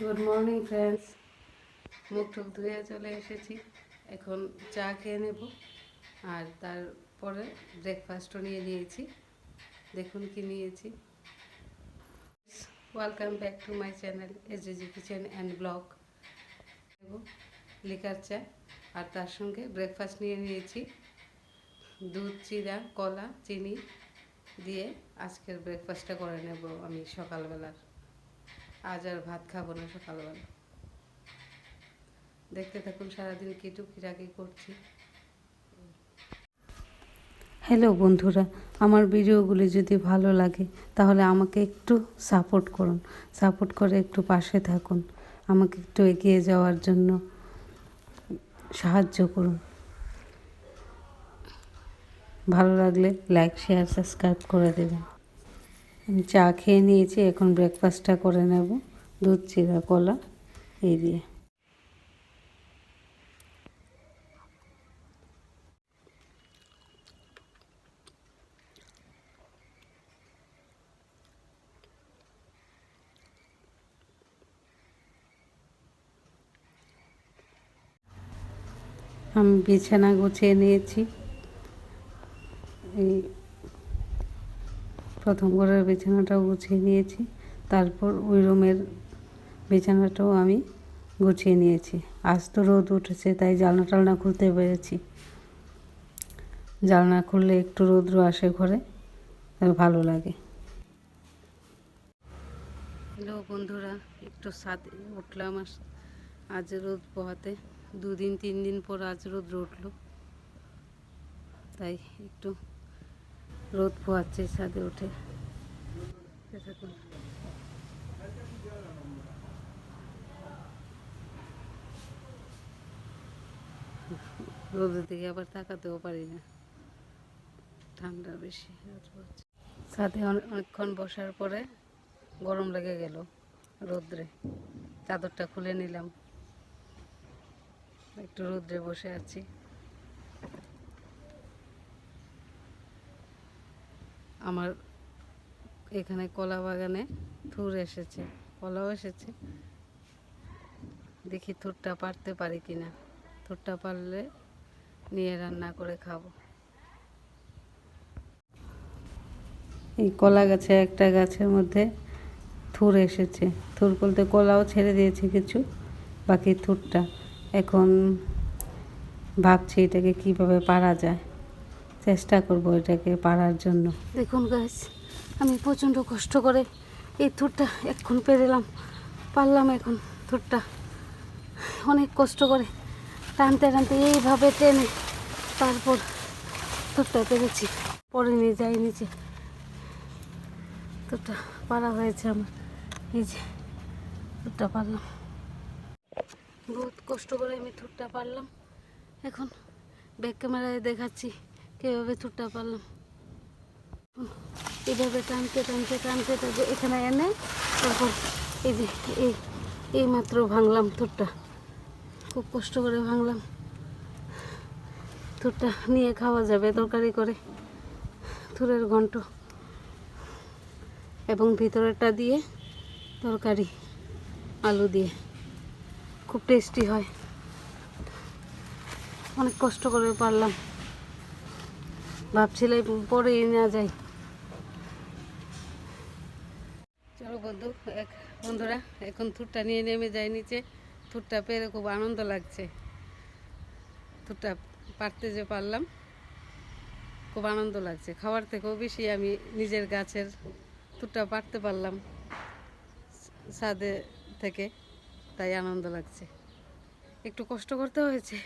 Good morning friends মুখ টুক ধুয়ে চলে এসেছি। এখন চা খেয়ে নেব। আর তারপরে ব্রেকফাস্টও নিয়ে নিয়েছি। দেখুন কি নিয়েছি। Welcome back to my channel S G kitchen and blog liquor চা। আর তার সঙ্গে ব্রেকফাস্ট নিয়ে নিয়েছি। দুধ, চিরা, কলা, চিনি দিয়ে আজকের ব্রেকফাস্টটা করে নেব আমি সকালবেলার। আজ আর ভাত খাব না সকালবেলা। দেখতে থাকুন, সারাদিন কি টুকিটাকি করছি। হ্যালো বন্ধুরা, আমার ভিডিওগুলি যদি ভালো লাগে, তাহলে আমাকে একটু সাপোর্ট করুন। সাপোর্ট করে একটু পাশে থাকুন। আমাকে একটু এগিয়ে যাওয়ার জন্য সাহায্য করুন। ভালো লাগলে লাইক শেয়ার সাবস্ক্রাইব করে দেবেন। চা খেয়ে নিয়েছি, এখন ব্রেকফাস্টটা করে নেব। দুধ, চিরা, কলা, এই দিয়ে। আমি বিছানা গুছিয়ে নিয়েছি। এই প্রথম ঘরের বিছানাটাও গুছিয়ে নিয়েছি। তারপর ওই রুমের বিছানাটাও আমি গুছিয়ে নিয়েছি। আজ তো রোদ উঠেছে, তাই জানলা টালনা খুলতে পেরেছি। জানলা খুললে একটু রৌদ্র আসে ঘরে ভালো লাগে। হ্যালো বন্ধুরা, একটু সাথে উঠলাম আজ রোদ পোহাতে, দুদিন তিন দিন পর আজ রোদ্র উঠল। তাই একটু রোদ পোহাচ্ছে ছাদে উঠে। রোদের দিকে আবার তাকাতেও পারি না। ঠান্ডা বেশি ছাদে অনেকক্ষণ বসার পরে গরম লেগে গেল রোদ্রে। চাদরটা খুলে নিলাম। একটু রোদ্রে বসে আছি। আমার এখানে কলা বাগানে থুর এসেছে, কলাও এসেছে। দেখি থুরটা পারতে পারি কিনা। থুরটা পারলে নিয়ে রান্না করে খাব। এই কলা গাছে, একটা গাছের মধ্যে থুর এসেছে। থুর বলতে কলাও ছেড়ে দিয়েছে কিছু, বাকি থুরটা। এখন ভাবছি এটাকে কীভাবে পারা যায়। চেষ্টা করব এটাকে পারার জন্য। দেখুন গাছ আমি প্রচণ্ড কষ্ট করে এই থুরটা এক্ষণ পেরেলাম। পারলাম এখন থুরটা অনেক কষ্ট করে। টানতে টানতে এইভাবে টেনে তারপর থুরটা পেরেছি। পরে নিয়ে যাই নিচে। থুরটা পারা হয়েছে আমার। এই যে থুরটা পারলাম। বহুত কষ্ট করে আমি থুরটা পারলাম। এখন ব্যাক ক্যামেরায় দেখাচ্ছি। কীভাবে থুরটা পারলাম? এভাবে টানতে টানতে টানতে টানতে এখানে এনে তারপর এই যে, এই এই মাত্র ভাঙলাম থুরটা খুব কষ্ট করে ভাঙলাম। থুরটা নিয়ে খাওয়া যাবে তরকারি করে। থুরের ঘন্ট। এবং ভিতরেরটা দিয়ে তরকারি, আলু দিয়ে। খুব টেস্টি হয়। অনেক কষ্ট করে পারলাম। ভাবছিলাম পরে না যাই। চলো বন্ধু, এক বন্ধুরা, এখন থুরটা নিয়ে নেমে যাই নিচে। থুরটা পেরে খুব আনন্দ লাগছে। থুরটা পারতে যে পারলাম, খুব আনন্দ লাগছে। খাওয়ার থেকেও বেশি আমি নিজের গাছের থুরটা পারতে পারলাম ছাদে থেকে, তাই আনন্দ লাগছে। একটু কষ্ট করতে হয়েছে,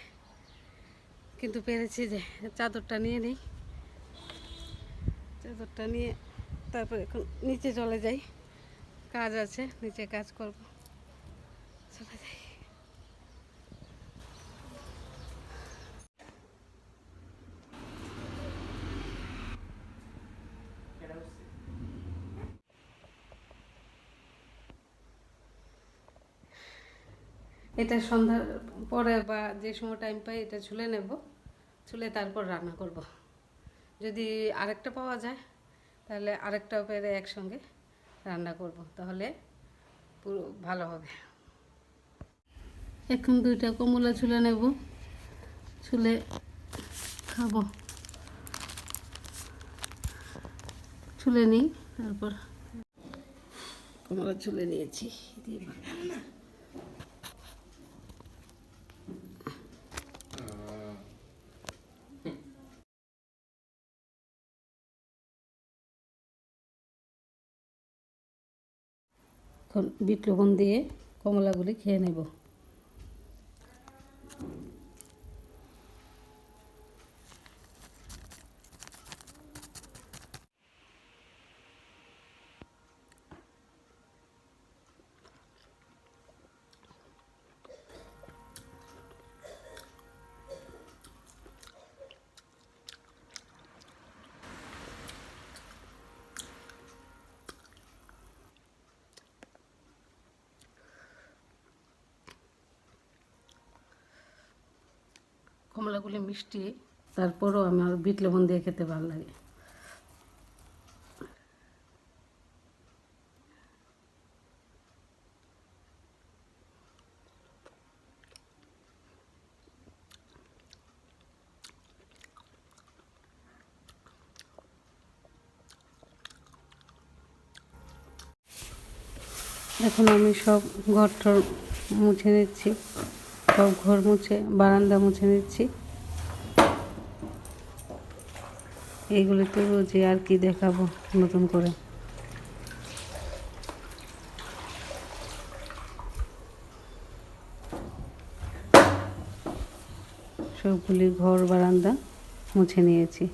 কিন্তু পেরেছি যে চাদরটা নিয়ে নিই। চাদরটা নিয়ে তারপর এখন নিচে চলে যাই। কাজ আছে, নিচে কাজ করব। চলে যাই। এটা সন্ধ্যার পরে বা যে সময় টাইম পাই এটা ছুলে নেব। ছুলে তারপর রান্না করব। যদি আরেকটা পাওয়া যায়, তাহলে আরেকটাও পেরে একসঙ্গে রান্না করব, তাহলে পুরো ভালো হবে। এখন দুইটা কমলা ছুলে নেব, ছুলে খাব। ছুলে নিই, তারপর কমলা ছুলে নিয়েছি। দিয়ে এখন বিট লবণ দিয়ে কমলাগুলি খেয়ে নেব। কমলাগুলি মিষ্টি, তারপরও আমার বিট লবণ দিয়ে খেতে ভালো লাগে। এখন আমি সব ঘর মুছে নিচ্ছি। সব ঘর মুছে, বারান্দা মুছে নিচ্ছি। এইগুলো তো রোজে আর কি দেখাবো নতুন করে। সবগুলি ঘর, বারান্দা মুছে নিয়েছি।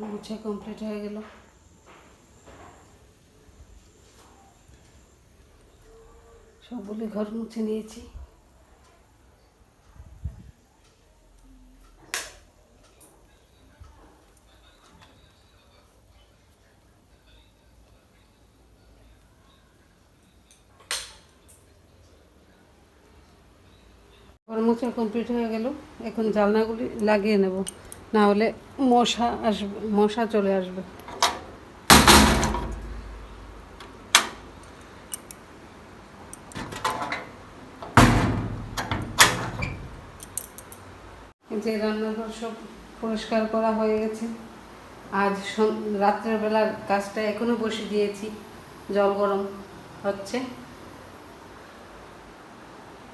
মুছে কমপ্লিট হয়ে গেল। সবগুলি ঘর মুছে নিয়েছি। ঘর মোছা কমপ্লিট হয়ে গেল। এখন জানলাগুলি লাগিয়ে নেব। না হলে মশা আসবে, মশা চলে আসবে। যে রান্নাঘর সব পরিষ্কার করা হয়ে গেছে। আজ সন- রাত্রের বেলার কাজটা এখনও বসে দিয়েছি, জল গরম হচ্ছে।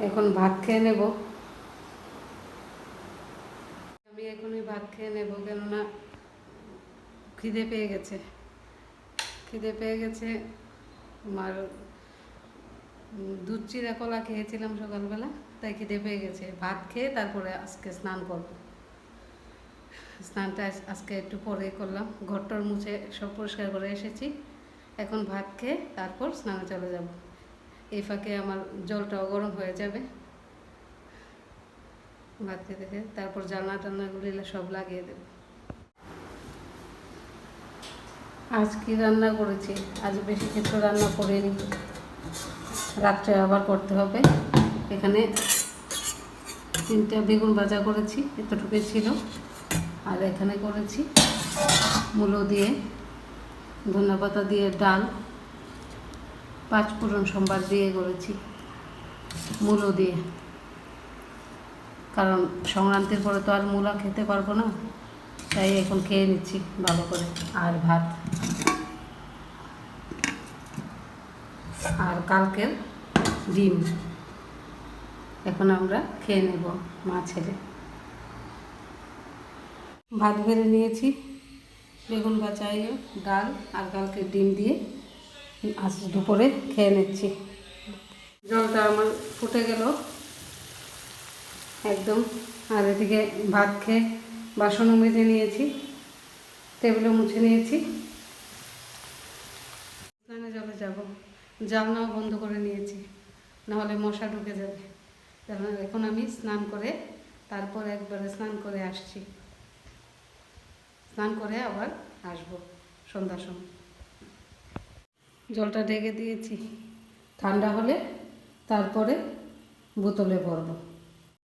এখন ভাত খেয়ে নেব আমি এখনই ভাত খেয়ে নেব, কেননা খিদে পেয়ে গেছে। খিদে পেয়ে গেছে। আমার দুধ চিরা কলা খেয়েছিলাম সকালবেলা, তাই খিদে পেয়ে গেছে। ভাত খেয়ে তারপরে আজকে স্নান করব। স্নানটা আজকে একটু পরে করলাম। ঘরটর মুছে সব পরিষ্কার করে এসেছি। এখন ভাত খেয়ে তারপর স্নানে চলে যাব। এই ফাঁকে আমার জলটাও গরম হয়ে যাবে। ভাত খেতে তারপর জানলা টান্নাগুলি সব লাগিয়ে দেব। আজ কি রান্না করেছি? আজ বেশি কিছু রান্না করে করিনি। রাত্রে আবার করতে হবে। এখানে তিনটা বেগুন ভাজা করেছি, এতটুকুই ছিল। আর এখানে করেছি মূলো দিয়ে ধনেপাতা দিয়ে ডাল পাঁচ ফোড়ন সোমবার দিয়ে করেছি মূলো দিয়ে। কারণ সংক্রান্তির পরে তো আর মূলা খেতে পারব না, তাই এখন খেয়ে নিচ্ছি ভালো করে। আর ভাত? আর কালকের ডিম। এখন আমরা খেয়ে নেব মা ছেলে। ভাত বেড়ে নিয়েছি, বেগুন বাচাই ডাল আর কালকে ডিম দিয়ে আজ দুপুরে খেয়ে নিচ্ছি। জলটা আমার ফুটে গেল। একদম। আর এদিকে ভাত খেয়ে বাসনও মেজে নিয়েছি, টেবিলও মুছে নিয়েছি। স্নানে জলে যাব। জানলাও বন্ধ করে নিয়েছি, নাহলে মশা ঢুকে যাবে। এখন আমি স্নান করে, তারপর একবারে স্নান করে আসছি। স্নান করে আবার আসব সন্ধ্যার সময়। জলটা ঢেকে দিয়েছি, ঠান্ডা হলে তারপরে বোতলে ভরবো।